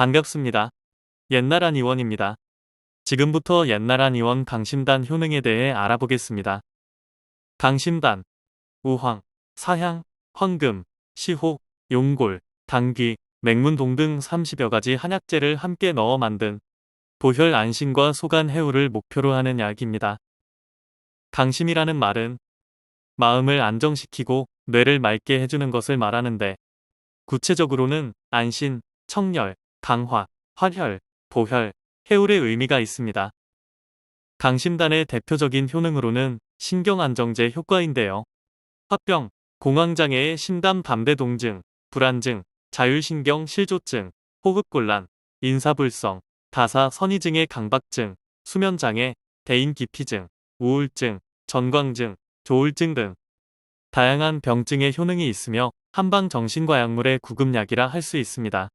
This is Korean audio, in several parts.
반갑습니다. 옛날한 의원입니다. 지금부터 옛날한 의원 강심단 효능에 대해 알아보겠습니다. 강심단, 우황, 사향, 황금, 시호, 용골, 당귀, 맹문동 등 30여 가지 한약재를 함께 넣어 만든 보혈 안심과 소간 해우를 목표로 하는 약입니다. 강심이라는 말은 마음을 안정시키고 뇌를 맑게 해주는 것을 말하는데 구체적으로는 안신, 청열, 강화, 활혈, 보혈, 해울의 의미가 있습니다. 강심단의 대표적인 효능으로는 신경안정제 효과인데요. 화병, 공황장애의 심담 밤대동증, 불안증, 자율신경 실조증, 호흡곤란, 인사불성, 다사 선이증의 강박증, 수면장애, 대인기피증, 우울증, 전광증, 조울증 등 다양한 병증의 효능이 있으며 한방 정신과 약물의 구급약이라 할 수 있습니다.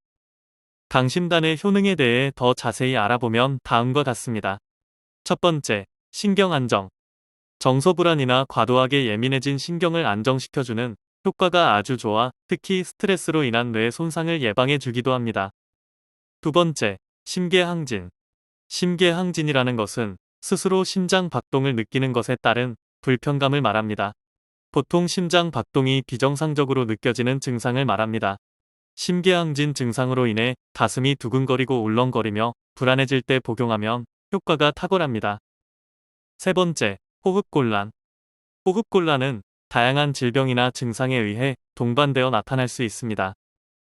강심단의 효능에 대해 더 자세히 알아보면 다음과 같습니다. 첫 번째, 신경 안정. 정서 불안이나 과도하게 예민해진 신경을 안정시켜주는 효과가 아주 좋아 특히 스트레스로 인한 뇌 손상을 예방해 주기도 합니다. 두 번째, 심계항진. 심계항진이라는 것은 스스로 심장 박동을 느끼는 것에 따른 불편감을 말합니다. 보통 심장 박동이 비정상적으로 느껴지는 증상을 말합니다. 심계항진 증상으로 인해 가슴이 두근거리고 울렁거리며 불안해질 때 복용하면 효과가 탁월합니다. 세 번째, 호흡곤란. 호흡곤란은 다양한 질병이나 증상에 의해 동반되어 나타날 수 있습니다.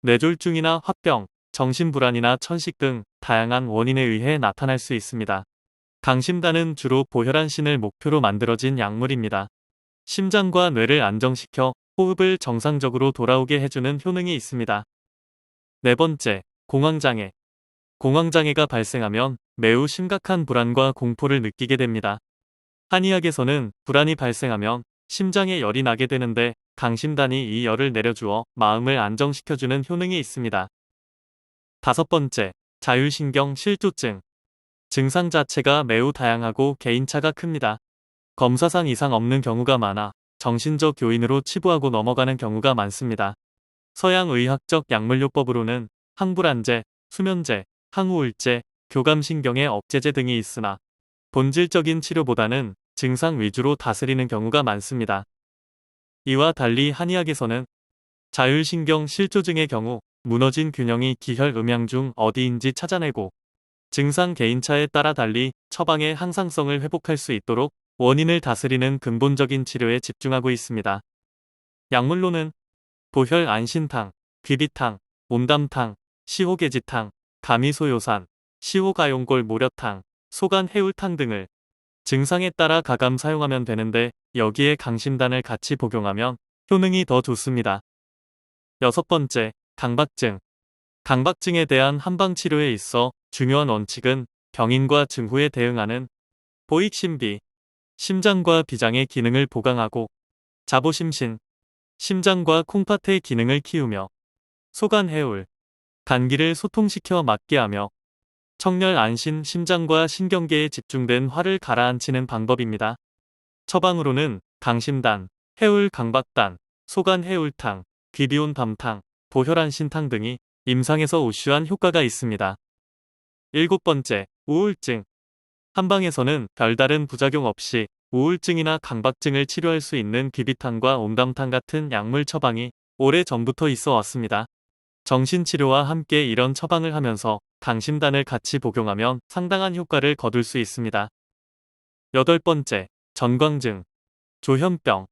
뇌졸중이나 화병, 정신불안이나 천식 등 다양한 원인에 의해 나타날 수 있습니다. 강심단은 주로 보혈안신을 목표로 만들어진 약물입니다. 심장과 뇌를 안정시켜 호흡을 정상적으로 돌아오게 해주는 효능이 있습니다. 네 번째, 공황장애. 공황장애가 발생하면 매우 심각한 불안과 공포를 느끼게 됩니다. 한의학에서는 불안이 발생하면 심장에 열이 나게 되는데 강심단이 이 열을 내려주어 마음을 안정시켜주는 효능이 있습니다. 다섯 번째, 자율신경 실조증. 증상 자체가 매우 다양하고 개인차가 큽니다. 검사상 이상 없는 경우가 많아 정신적 요인으로 치부하고 넘어가는 경우가 많습니다. 서양 의학적 약물요법으로는 항불안제, 수면제, 항우울제, 교감신경의 억제제 등이 있으나 본질적인 치료보다는 증상 위주로 다스리는 경우가 많습니다. 이와 달리 한의학에서는 자율신경 실조증의 경우 무너진 균형이 기혈 음양 중 어디인지 찾아내고 증상 개인차에 따라 달리 처방의 항상성을 회복할 수 있도록 원인을 다스리는 근본적인 치료에 집중하고 있습니다. 약물로는 보혈 안신탕, 귀비탕, 온담탕, 시호계지탕, 가미소요산, 시호가용골 모려탕, 소간 해울탕 등을 증상에 따라 가감 사용하면 되는데 여기에 강심단을 같이 복용하면 효능이 더 좋습니다. 여섯 번째, 강박증. 강박증에 대한 한방치료에 있어 중요한 원칙은 병인과 증후에 대응하는 보익심비, 심장과 비장의 기능을 보강하고 자보심신, 심장과 콩팥의 기능을 키우며 소간 해울, 간기를 소통시켜 맞게 하며 청렬 안신 심장과 신경계에 집중된 화를 가라앉히는 방법입니다. 처방으로는 강심단, 해울 강박단, 소간 해울탕, 귀비온 담탕, 보혈안신탕 등이 임상에서 우수한 효과가 있습니다. 일곱 번째, 우울증. 한방에서는 별다른 부작용 없이 우울증이나 강박증을 치료할 수 있는 귀비탕과 옴담탕 같은 약물 처방이 오래 전부터 있어 왔습니다. 정신치료와 함께 이런 처방을 하면서 강심단을 같이 복용하면 상당한 효과를 거둘 수 있습니다. 여덟 번째, 전광증, 조현병,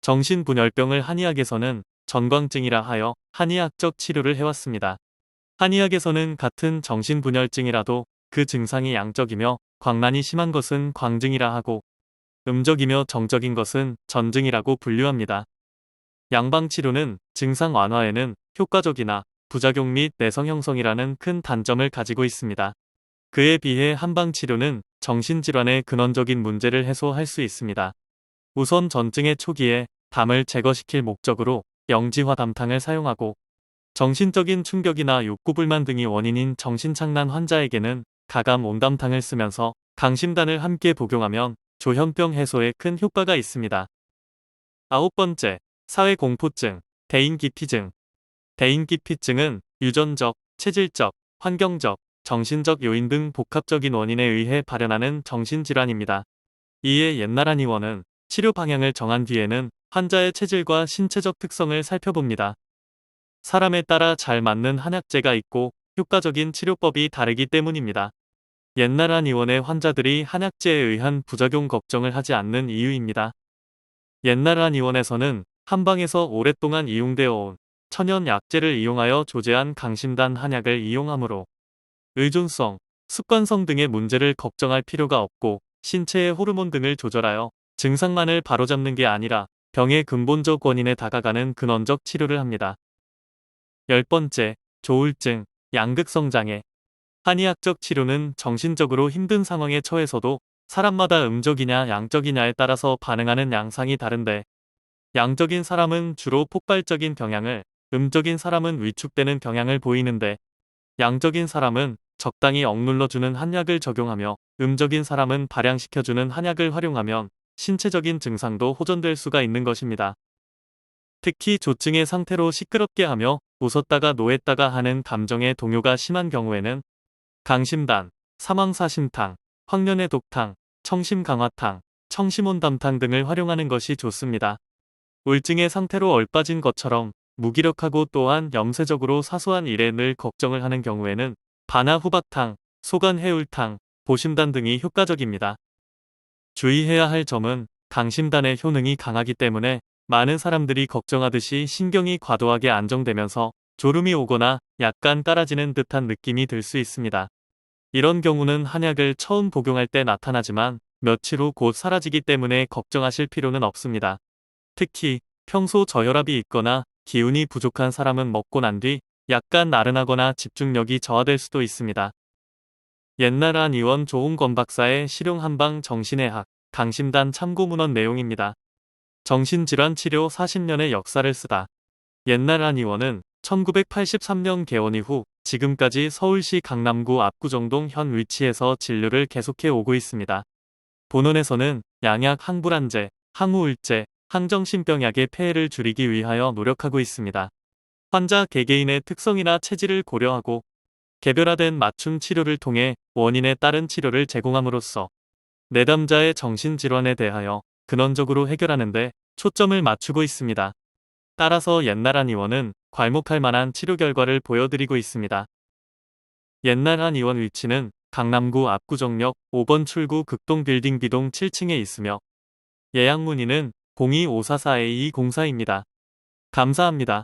정신분열병을 한의학에서는 전광증이라 하여 한의학적 치료를 해왔습니다. 한의학에서는 같은 정신분열증이라도 그 증상이 양적이며 광란이 심한 것은 광증이라 하고 음적이며 정적인 것은 전증이라고 분류합니다. 양방치료는 증상 완화에는 효과적이나 부작용 및 내성 형성이라는 큰 단점을 가지고 있습니다. 그에 비해 한방치료는 정신질환의 근원적인 문제를 해소할 수 있습니다. 우선 전증의 초기에 담을 제거시킬 목적으로 영지화 담탕을 사용하고 정신적인 충격이나 욕구불만 등이 원인인 정신착란 환자에게는 가감 온담탕을 쓰면서 강심단을 함께 복용하면 조현병 해소에 큰 효과가 있습니다. 아홉 번째, 사회 공포증, 대인기피증. 대인기피증은 유전적, 체질적, 환경적, 정신적 요인 등 복합적인 원인에 의해 발현하는 정신질환입니다. 이에 옛나란 의원은 치료 방향을 정한 뒤에는 환자의 체질과 신체적 특성을 살펴봅니다. 사람에 따라 잘 맞는 한약재가 있고 효과적인 치료법이 다르기 때문입니다. 옛나란 의원의 환자들이 한약재에 의한 부작용 걱정을 하지 않는 이유입니다. 옛나란 의원에서는 한방에서 오랫동안 이용되어 온 천연 약재를 이용하여 조제한 강심단 한약을 이용하므로 의존성, 습관성 등의 문제를 걱정할 필요가 없고 신체의 호르몬 등을 조절하여 증상만을 바로잡는 게 아니라 병의 근본적 원인에 다가가는 근원적 치료를 합니다. 열 번째, 조울증, 양극성 장애. 한의학적 치료는 정신적으로 힘든 상황에 처해서도 사람마다 음적이냐 양적이냐에 따라서 반응하는 양상이 다른데 양적인 사람은 주로 폭발적인 경향을 음적인 사람은 위축되는 경향을 보이는데 양적인 사람은 적당히 억눌러주는 한약을 적용하며 음적인 사람은 발양시켜주는 한약을 활용하면 신체적인 증상도 호전될 수가 있는 것입니다. 특히 조증의 상태로 시끄럽게 하며 웃었다가 노했다가 하는 감정의 동요가 심한 경우에는 강심단, 사망사심탕, 황련의 독탕, 청심강화탕, 청심온담탕 등을 활용하는 것이 좋습니다. 울증의 상태로 얼빠진 것처럼 무기력하고 또한 염세적으로 사소한 일에 늘 걱정을 하는 경우에는 바나 후박탕, 소간 해울탕, 보심단 등이 효과적입니다. 주의해야 할 점은 강심단의 효능이 강하기 때문에 많은 사람들이 걱정하듯이 신경이 과도하게 안정되면서 졸음이 오거나 약간 따라지는 듯한 느낌이 들 수 있습니다. 이런 경우는 한약을 처음 복용할 때 나타나지만 며칠 후 곧 사라지기 때문에 걱정하실 필요는 없습니다. 특히 평소 저혈압이 있거나 기운이 부족한 사람은 먹고 난 뒤 약간 나른하거나 집중력이 저하될 수도 있습니다. 옛날 한 의원 조홍건 박사의 실용 한방 정신의 학 강심단 참고 문헌 내용입니다. 정신질환 치료 40년의 역사를 쓰다. 옛날 한 의원은 1983년 개원 이후 지금까지 서울시 강남구 압구정동 현 위치에서 진료를 계속해 오고 있습니다. 본원에서는 양약 항불안제, 항우울제, 항정신병약의 폐해를 줄이기 위하여 노력하고 있습니다. 환자 개개인의 특성이나 체질을 고려하고 개별화된 맞춤 치료를 통해 원인에 따른 치료를 제공함으로써 내담자의 정신질환에 대하여 근원적으로 해결하는 데 초점을 맞추고 있습니다. 따라서 옛날 한 의원은 괄목할 만한 치료 결과를 보여드리고 있습니다. 옛날 한 의원 위치는 강남구 압구정역 5번 출구 극동 빌딩 B동 7층에 있으며 예약 문의는 02544A204입니다. 감사합니다.